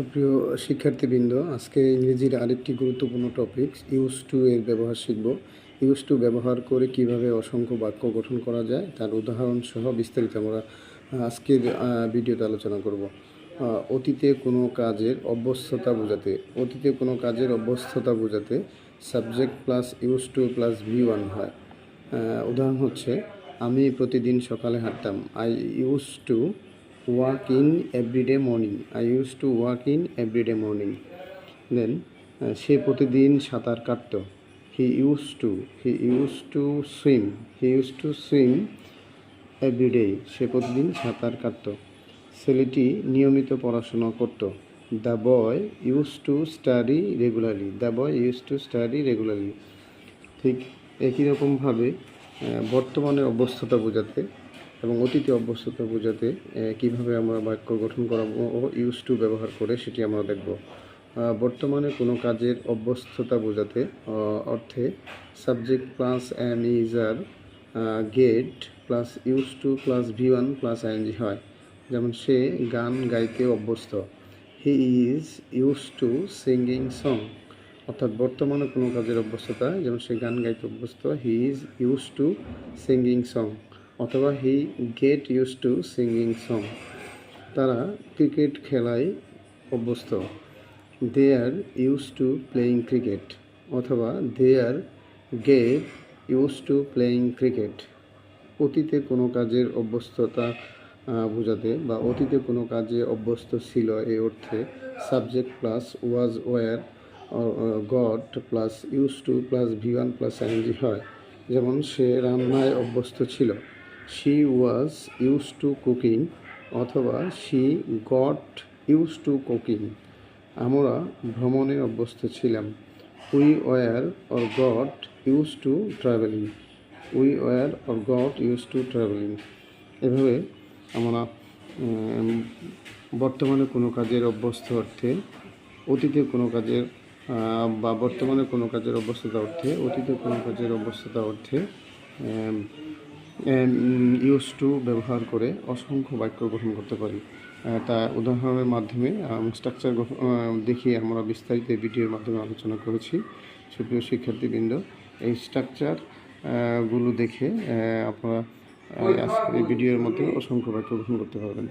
সুপ্রিয় শিক্ষার্থীবৃন্দ, আজকে ইংরেজির আরেকটি গুরুত্বপূর্ণ টপিক ইউজ টু এর ব্যবহার শিখব। ইউজ টু ব্যবহার করে কীভাবে অসংখ্য বাক্য গঠন করা যায়, তার উদাহরণ সহ বিস্তারিত আমরা আজকের ভিডিওতে আলোচনা করব। অতীতে কোনো কাজের অভ্যস্ততা বোঝাতে, অতীতে কোনো কাজের অভ্যস্ততা বোঝাতে subject plus use to plus V one হয়। উদাহরণ হচ্ছে, আমি প্রতিদিন সকালে হাঁটতাম, I use to walk in everyday morning I use to walk in everyday morning then সে প্রতিদিন সাঁতার কাটত। He use to he use to swim he use to swim everyday সে প্রতিদিন সাঁতার কাটত। ছেলেটি নিয়মিত পড়াশোনা করত। The boy use to study regularly the boy use to study regularly ঠিক একই রকমভাবে বর্তমানে অভ্যস্ততা বোঝাতে এবং অতীতে অভ্যস্ততা বোঝাতে কীভাবে আমরা বাক্য গঠন করাবো ও ইউজ টু ব্যবহার করে সেটি আমরা দেখব। বর্তমানে কোনো কাজের অভ্যস্ততা বোঝাতে অর্থে subject plus am is are get plus use to plus V one plus ING হয়। যেমন সে গান গাইতে অভ্যস্ত। He is use to singing song অর্থাৎ বর্তমানে কোনো কাজের অভ্যস্ততা, যেমন সে গান গাইতে অভ্যস্ত he is use to singing song অথবা he get use to singing song. তারা ক্রিকেট খেলায় অভ্যস্ত। They are use to playing cricket অথবা they are get use to playing cricket. অতীতে কোনো কাজের অভ্যস্ততা বোঝাতে বা অতীতে কোনো কাজে অভ্যস্ত ছিল এই অর্থে subject plus was were got plus use to plus V one plus NG হয়। যেমন সে রান্নায় অভ্যস্ত ছিল। She was use to cooking অথবা she got use to cooking আমরা ভ্রমণে অভ্যস্ত ছিলাম। We were or got use to travelling we were or got use to travelling এভাবে আমরা বর্তমানে কোনো কাজের অভ্যস্ত অর্থে, অতীতে কোনো কাজের বা বর্তমানে কোনো কাজের অভ্যস্ততা অর্থে, অতীতে কোনো কাজের অভ্যস্ততা অর্থে ইউজ টু ব্যবহার করে অসংখ্য বাক্য গঠন করতে পারি। তা উদাহরণের মাধ্যমে স্ট্রাকচার দেখিয়ে আমরা বিস্তারিত ভিডিওর মাধ্যমে আলোচনা করেছি। সুপ্রিয় শিক্ষার্থীবৃন্দ, এই স্ট্রাকচারগুলো দেখে আপনারা আজকের এই ভিডিওর মধ্যে অসংখ্য বাক্য গঠন করতে পারবেন।